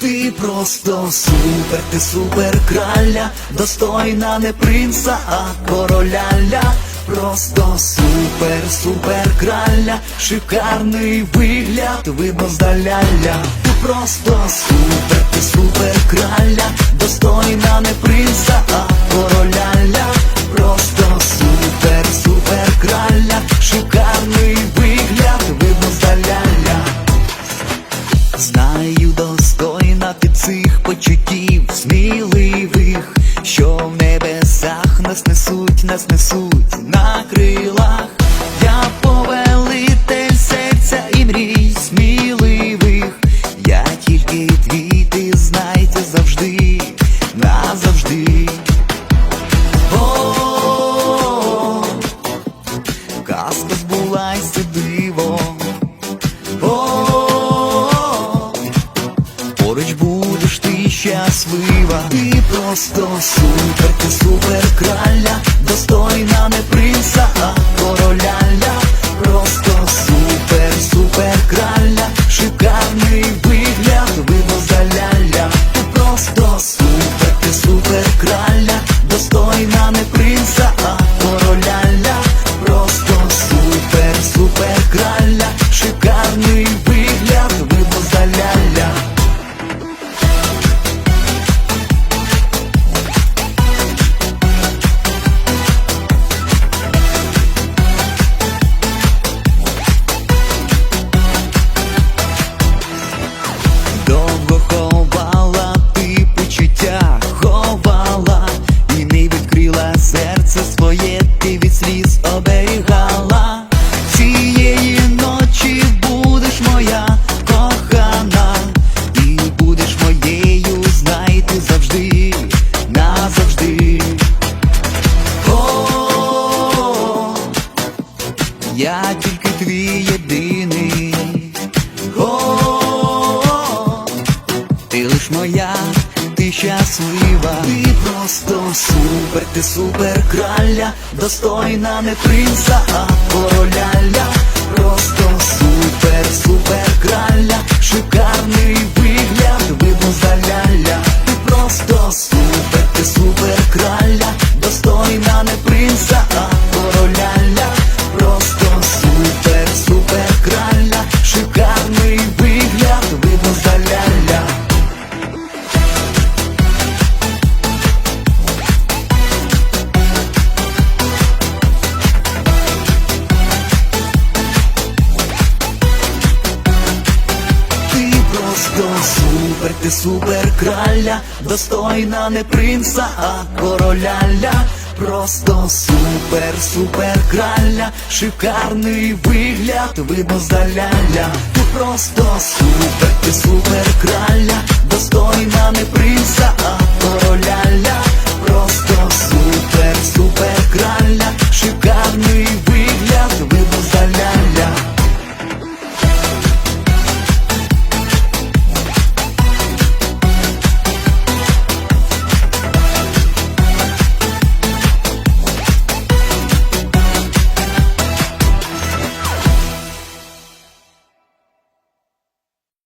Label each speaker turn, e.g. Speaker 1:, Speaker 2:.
Speaker 1: Ти просто супер, ти супер краля, достойна не принца, а короляля. Просто супер, супер краля, шикарний вигляд, видно здаляля. Ти просто супер, ти супер краля, достойна не принца, а короляля. Просто супер, супер краля, шикарний вигляд, видно здаляля. Знаю, назавжди. О, казка збулася диво. О, поруч будеш ти щаслива. Ти просто супер, ти супер краля, достойна не я тільки твій єдиний. О, ти лиш моя, ти щаслива. Ти просто супер, ти супер краля, достойна не принца, а короляля. Просто супер, супер краля, шикарний вигляд, видно здаляля. Ти просто супер, ти супер краля, супер, ти супер краля, достойна не принца, а короляля. Просто супер, супер краля, шикарний вигляд, видно здаляля. Ти просто супер, ти супер краля,